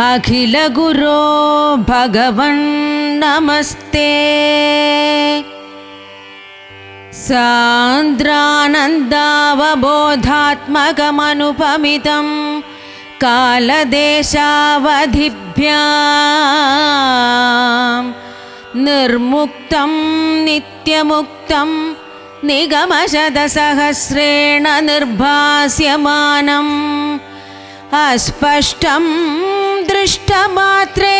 अखिलगुरो भगवन् नमस्ते। सान्द्रानन्दावबोधात्मकमनुपमितं कालदेशावधिभ्यां निर्मुक्तं नित्यमुक्तं निगमशतसहस्रेण निर्भास्यमानम्। अस्पष्टं दृष्टमात्रे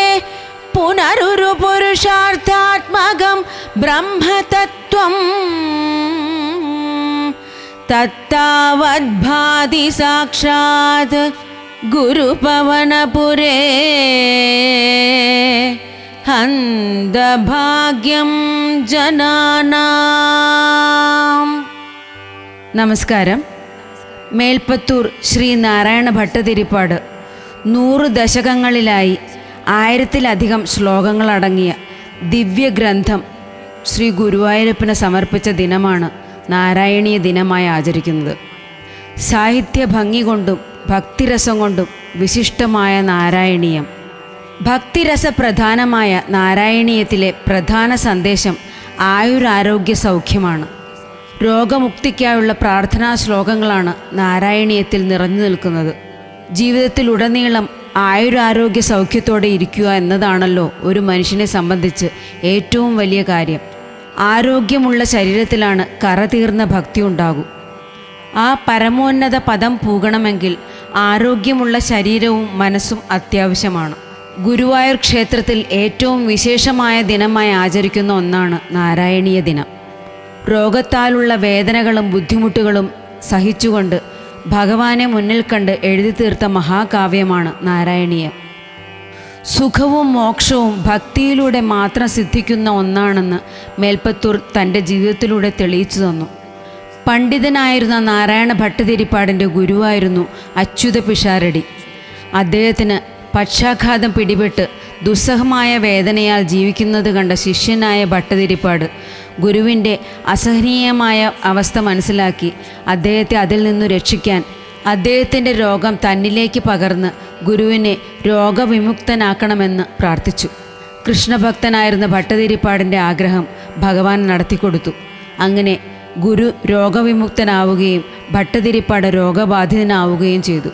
पुनरुरुपुरुषार्थात्मकं ब्रह्मतत्त्वम् तत्तावद्भाति साक्षात् गुरुपवनपुरे हन्दभाग्यं जनानाम् നമസ്കാരം മേൽപ്പത്തൂർ ശ്രീ നാരായണ ഭട്ടതിരിപ്പാട് നൂറ് ദശകങ്ങളിലായി ആയിരത്തിലധികം ശ്ലോകങ്ങളടങ്ങിയ ദിവ്യഗ്രന്ഥം ശ്രീ ഗുരുവായൂരപ്പന് സമർപ്പിച്ച ദിനമാണ് നാരായണീയ ദിനമായി ആചരിക്കുന്നത്. സാഹിത്യ ഭംഗി കൊണ്ടും ഭക്തിരസം കൊണ്ടും വിശിഷ്ടമായ നാരായണീയം. ഭക്തിരസ പ്രധാനമായ നാരായണീയത്തിലെ പ്രധാന സന്ദേശം ആയുരാരോഗ്യ സൗഖ്യമാണ്. രോഗമുക്തിക്കായുള്ള പ്രാർത്ഥനാ ശ്ലോകങ്ങളാണ് നാരായണീയത്തിൽ നിറഞ്ഞു നിൽക്കുന്നത്. ജീവിതത്തിലുടനീളം ആയുരാരോഗ്യ സൗഖ്യത്തോടെ ഇരിക്കുക എന്നതാണല്ലോ ഒരു മനുഷ്യനെ സംബന്ധിച്ച് ഏറ്റവും വലിയ കാര്യം. ആരോഗ്യമുള്ള ശരീരത്തിലാണ് കറതീർന്ന ഭക്തി ഉണ്ടാകൂ. ആ പരമോന്നത പദം പൂകണമെങ്കിൽ ആരോഗ്യമുള്ള ശരീരവും മനസ്സും അത്യാവശ്യമാണ്. ഗുരുവായൂർ ക്ഷേത്രത്തിൽ ഏറ്റവും വിശേഷമായ ദിനമായി ആചരിക്കുന്ന ഒന്നാണ് നാരായണീയ ദിനം. രോഗത്താലുള്ള വേദനകളും ബുദ്ധിമുട്ടുകളും സഹിച്ചുകൊണ്ട് ഭഗവാനെ മുന്നിൽ കണ്ട് എഴുതി തീർത്ത മഹാകാവ്യമാണ് നാരായണീയ. സുഖവും മോക്ഷവും ഭക്തിയിലൂടെ മാത്രം സിദ്ധിക്കുന്ന ഒന്നാണെന്ന് മേൽപ്പത്തൂർ തന്റെ ജീവിതത്തിലൂടെ തെളിയിച്ചു തന്നു. പണ്ഡിതനായിരുന്ന നാരായണ ഭട്ടതിരിപ്പാടിന്റെ ഗുരുവായിരുന്നു അച്യുത പിഷാരടി. അദ്ദേഹത്തിന് പക്ഷാഘാതം പിടിപെട്ട് ദുസ്സഹമായ വേദനയാൽ ജീവിക്കുന്നത് കണ്ട ശിഷ്യനായ ഭട്ടതിരിപ്പാട് ഗുരുവിന്റെ അസഹനീയമായ അവസ്ഥ മനസ്സിലാക്കി അദ്ദേഹത്തെ അതിൽ നിന്നു രക്ഷിക്കാൻ അദ്ദേഹത്തിന്റെ രോഗം തന്നിലേക്ക് പകർന്ന് ഗുരുവിനെ രോഗവിമുക്തനാക്കണമെന്ന് പ്രാർത്ഥിച്ചു. കൃഷ്ണഭക്തനായിരുന്ന ഭട്ടതിരിപ്പാടിന്റെ ആഗ്രഹം ഭഗവാൻ നടത്തിക്കൊടുത്തു. അങ്ങനെ ഗുരു രോഗവിമുക്തനാവുകയും ഭട്ടതിരിപ്പാട് രോഗബാധിതനാവുകയും ചെയ്തു.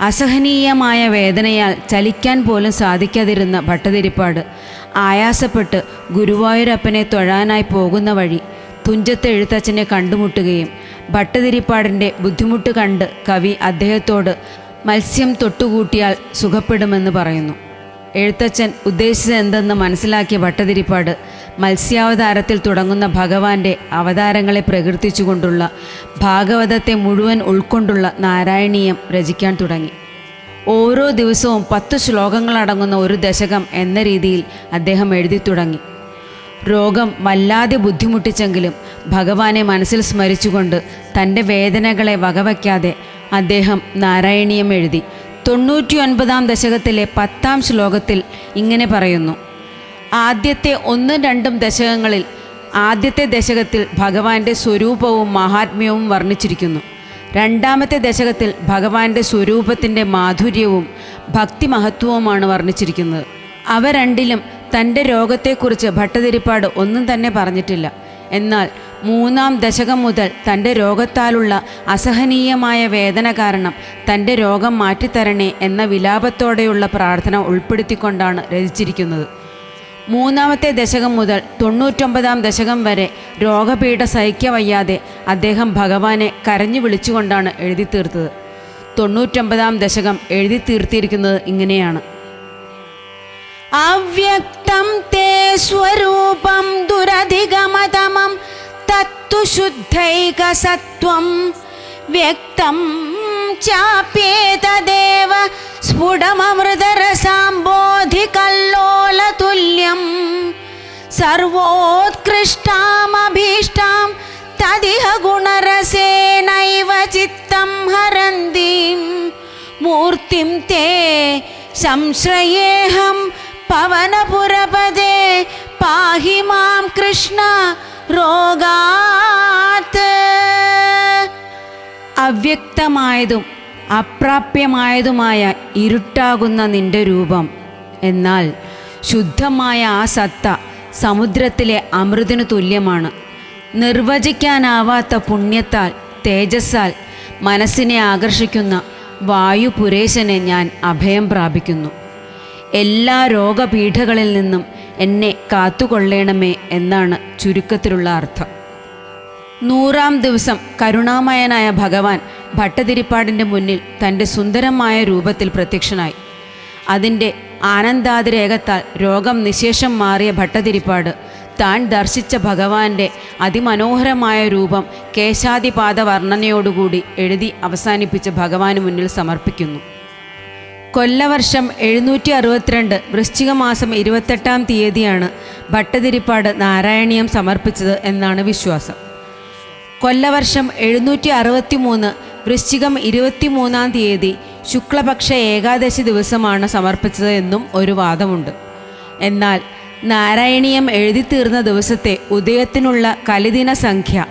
അസഹനീയമായ വേദനയാൽ ചലിക്കാൻ പോലും സാധിക്കാതിരുന്ന ഭട്ടതിരിപ്പാട് ആയാസപ്പെട്ട് ഗുരുവായൂരപ്പനെ തൊഴാനായി പോകുന്ന വഴി തുഞ്ചത്തെ എഴുത്തച്ഛനെ കണ്ടുമുട്ടുകയും ഭട്ടതിരിപ്പാടിന്റെ ബുദ്ധിമുട്ട് കണ്ട് കവി അദ്ദേഹത്തോട് മത്സ്യം തൊട്ടുകൂട്ടിയാൽ സുഖപ്പെടുമെന്ന് പറയുന്നു. എഴുത്തച്ഛൻ ഉദ്ദേശിച്ചത് എന്തെന്ന് മനസ്സിലാക്കിയ ഭട്ടതിരിപ്പാട് മത്സ്യാവതാരത്തിൽ തുടങ്ങുന്ന ഭഗവാന്റെ അവതാരങ്ങളെ പ്രകീർത്തിച്ചുകൊണ്ടുള്ള ഭാഗവതത്തെ മുഴുവൻ ഉൾക്കൊണ്ടുള്ള നാരായണീയം രചിക്കാൻ തുടങ്ങി. ഓരോ ദിവസവും പത്ത് ശ്ലോകങ്ങളടങ്ങുന്ന ഒരു ദശകം എന്ന രീതിയിൽ അദ്ദേഹം എഴുതി തുടങ്ങി. രോഗം വല്ലാതെ ബുദ്ധിമുട്ടിച്ചെങ്കിലും ഭഗവാനെ മനസ്സിൽ സ്മരിച്ചുകൊണ്ട് തന്റെ വേദനകളെ വകവയ്ക്കാതെ അദ്ദേഹം നാരായണീയം എഴുതി. തൊണ്ണൂറ്റി ഒൻപതാം ദശകത്തിലെ പത്താം ശ്ലോകത്തിൽ ഇങ്ങനെ പറയുന്നു. ആദ്യത്തെ ഒന്നും രണ്ടും ദശകങ്ങളിൽ ആദ്യത്തെ ദശകത്തിൽ ഭഗവാന്റെ സ്വരൂപവും മഹാത്മ്യവും വർണിച്ചിരിക്കുന്നു. രണ്ടാമത്തെ ദശകത്തിൽ ഭഗവാന്റെ സ്വരൂപത്തിന്റെ മാധുര്യവും ഭക്തി മഹത്വവുമാണ് വർണിച്ചിരിക്കുന്നത്. അവ രണ്ടിലും തന്റെ രോഗത്തെക്കുറിച്ച് ഭട്ടതിരിപ്പാട് ഒന്നും തന്നെ പറഞ്ഞിട്ടില്ല. എന്നാൽ മൂന്നാം ദശകം മുതൽ തന്റെ രോഗത്താലുള്ള അസഹനീയമായ വേദന കാരണം തന്റെ രോഗം മാറ്റിത്തരണേ എന്ന വിലാപത്തോടെയുള്ള പ്രാർത്ഥന ഉൾപ്പെടുത്തിക്കൊണ്ടാണ് രചിച്ചിരിക്കുന്നത്. മൂന്നാമത്തെ ദശകം മുതൽ തൊണ്ണൂറ്റൊമ്പതാം ദശകം വരെ രോഗപീഠ സഹിക്കവയ്യാതെ അദ്ദേഹം ഭഗവാനെ കരഞ്ഞു വിളിച്ചുകൊണ്ടാണ് എഴുതി തീർത്തത്. തൊണ്ണൂറ്റൊമ്പതാം ദശകം എഴുതി തീർത്തിയിരിക്കുന്നത് ഇങ്ങനെയാണ്. അവ്യക്തം തേ സ്വരൂപം ദുരധിഗമതമം തത്തു ശുദ്ധൈകസത്വം വ്യക്തം ചാപ്യേതദേവ സ്ഫുടമമൃതരസാംബോധികല്ലോലതുല്യം. സർവോത്കൃഷ്ടാമഭീഷ്ടാം തദിഹ ഗുണരസേനൈവ ചിത്തം ഹരന്തീം. മൂർത്തിം തേ സംശ്രയേഹം പവനപുരപദേ. പാഹി മാം കൃഷ്ണ രോഗാത്. അവ്യക്തമായതും അപ്രാപ്യമായതുമായ ഇരുട്ടാകുന്ന നിന്റെ രൂപം. എന്നാൽ ശുദ്ധമായ ആ സത്ത സമുദ്രത്തിലെ അമൃതിനു തുല്യമാണ്. നിർവചിക്കാനാവാത്ത പുണ്യത്താൽ തേജസ്സാൽ മനസ്സിനെ ആകർഷിക്കുന്ന വായുപുരേശനെ ഞാൻ അഭയം പ്രാപിക്കുന്നു. എല്ലാ രോഗപീഠകളിൽ നിന്നും എന്നെ കാത്തുകൊള്ളേണമേ എന്നാണ് ചുരുക്കത്തിലുള്ള അർത്ഥം. നൂറാം ദിവസം കരുണാമയനായ ഭഗവാൻ ഭട്ടതിരിപ്പാടിന്റെ മുന്നിൽ തന്റെ സുന്ദരമായ രൂപത്തിൽ പ്രത്യക്ഷനായി. അതിന്റെ ആനന്ദാതിരേകത്താൽ രോഗം നിശേഷം മാറിയ ഭട്ടതിരിപ്പാട് താൻ ദർശിച്ച ഭഗവാന്റെ അതിമനോഹരമായ രൂപം കേശാതിപാത വർണനയോടുകൂടി എഴുതി അവസാനിപ്പിച്ച് ഭഗവാന് മുന്നിൽ സമർപ്പിക്കുന്നു. കൊല്ലവർഷം എഴുന്നൂറ്റി അറുപത്തിരണ്ട് വൃശ്ചിക മാസം ഇരുപത്തെട്ടാം തീയതിയാണ് ഭട്ടതിരിപ്പാട് നാരായണീയം സമർപ്പിച്ചത് എന്നാണ് വിശ്വാസം. കൊല്ലവർഷം എഴുന്നൂറ്റി അറുപത്തി മൂന്ന് വൃശ്ചികം ഇരുപത്തിമൂന്നാം തീയതി ശുക്ലപക്ഷ ഏകാദശി ദിവസമാണ് സമർപ്പിച്ചത് എന്നും ഒരു വാദമുണ്ട്. എന്നാൽ നാരായണീയം എഴുതി തീർന്ന ദിവസത്തെ ഉദയത്തിനുള്ള കലിദിന സംഖ്യ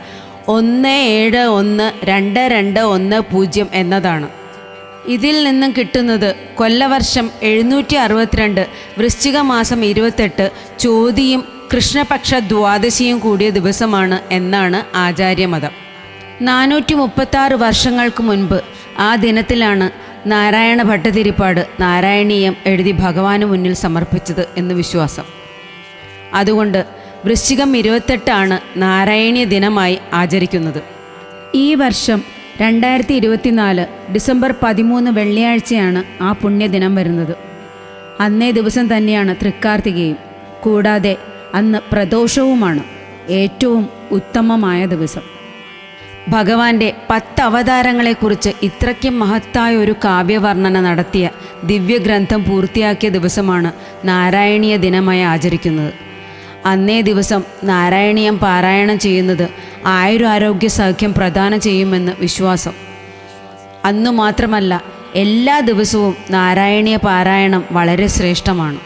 ഒന്ന് ഏഴ് ഒന്ന് രണ്ട് രണ്ട് ഒന്ന് പൂജ്യം എന്നതാണ്. ഇതിൽ നിന്നും കിട്ടുന്നത് കൊല്ലവർഷം എഴുന്നൂറ്റി അറുപത്തിരണ്ട് വൃശ്ചിക മാസം ഇരുപത്തെട്ട് ചോതിയും കൃഷ്ണപക്ഷ ദ്വാദശിയും കൂടിയ ദിവസമാണ് എന്നാണ് ആചാര്യമതം. നാനൂറ്റി മുപ്പത്താറ് വർഷങ്ങൾക്ക് മുൻപ് ആ ദിനത്തിലാണ് നാരായണ ഭട്ടതിരിപ്പാട് നാരായണീയം എഴുതി ഭഗവാന് മുന്നിൽ സമർപ്പിച്ചത് എന്ന് വിശ്വാസം. അതുകൊണ്ട് വൃശ്ചികം ഇരുപത്തെട്ടാണ് നാരായണീയ ദിനമായി ആചരിക്കുന്നത്. ഈ വർഷം രണ്ടായിരത്തി ഇരുപത്തിനാല് ഡിസംബർ പതിമൂന്ന് വെള്ളിയാഴ്ചയാണ് ആ പുണ്യദിനം വരുന്നത്. അന്നേ ദിവസം തന്നെയാണ് തൃക്കാർത്തികയും കൂടാതെ അന്ന് പ്രദോഷവുമാണ് ഏറ്റവും ഉത്തമമായ ദിവസം. ഭഗവാന്റെ പത്ത് അവതാരങ്ങളെക്കുറിച്ച് ഇത്രയ്ക്കും മഹത്തായ ഒരു കാവ്യവർണന നടത്തിയ ദിവ്യഗ്രന്ഥം പൂർത്തിയാക്കിയ ദിവസമാണ് നാരായണീയ ദിനമായി ആചരിക്കുന്നത്. അന്നേ ദിവസം നാരായണീയം പാരായണം ചെയ്യുന്നത് ആയുരാരോഗ്യ സൗഖ്യം പ്രദാനം ചെയ്യുമെന്ന് വിശ്വാസം. അന്നു മാത്രമല്ല എല്ലാ ദിവസവും നാരായണീയ പാരായണം വളരെ ശ്രേഷ്ഠമാണ്.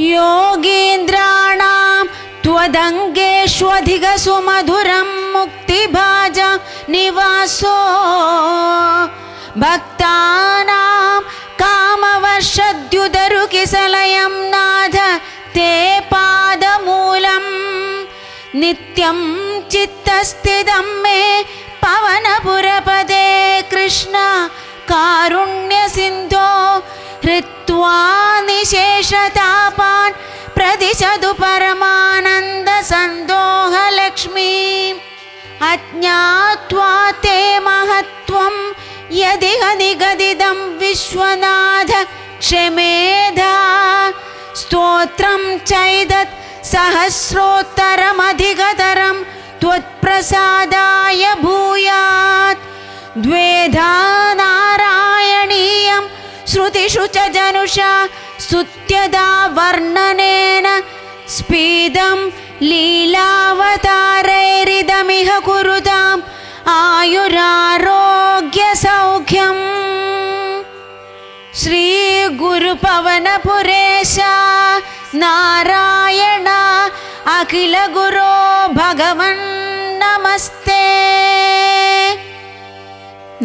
യോഗീന്ദ്രാണാം त्वदङ्गेष्वधिकसुमधुरं मुक्तिभाज निवासो। भक्तानां कामवर्षद्युदरुकिसलयं नाथ ते पादमूलं। नित्यं चित्तस्थितं मे पवनपुरपदे कृष्ण कारुण्यसिन्धो हृत्वा निशेषतापान् प्रतिशतु परमानन्दसन्दोहलक्ष्मी अज्ञात्वा ते महत्त्वं यदिह निगदिदं विश्वनाथ क्षमेधा स्तोत्रं चैदत् सहस्रोत्तरमधिकतरं त्वत्प्रसादाय भूयात् द्वेधा नारायणीयं श्रुतिषु च जनुषा स्तुत्यदा वर्णनेन स्पीदं लीलावतारैरिदमिह कुरुताम् आयुरारोग्यसौख्यम् श्रीगुरुपवनपुरेश नारायण अखिलगुरो भगवन् नमस्ते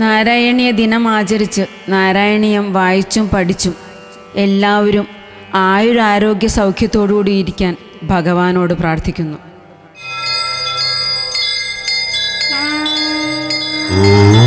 നാരായണീയ ദിനം ആചരിച്ച് നാരായണീയം വായിച്ചും പഠിച്ചും എല്ലാവരും ആയുരാരോഗ്യ സൗഖ്യത്തോടുകൂടി ഇരിക്കാൻ ഭഗവാനോട് പ്രാർത്ഥിക്കുന്നു. ഓം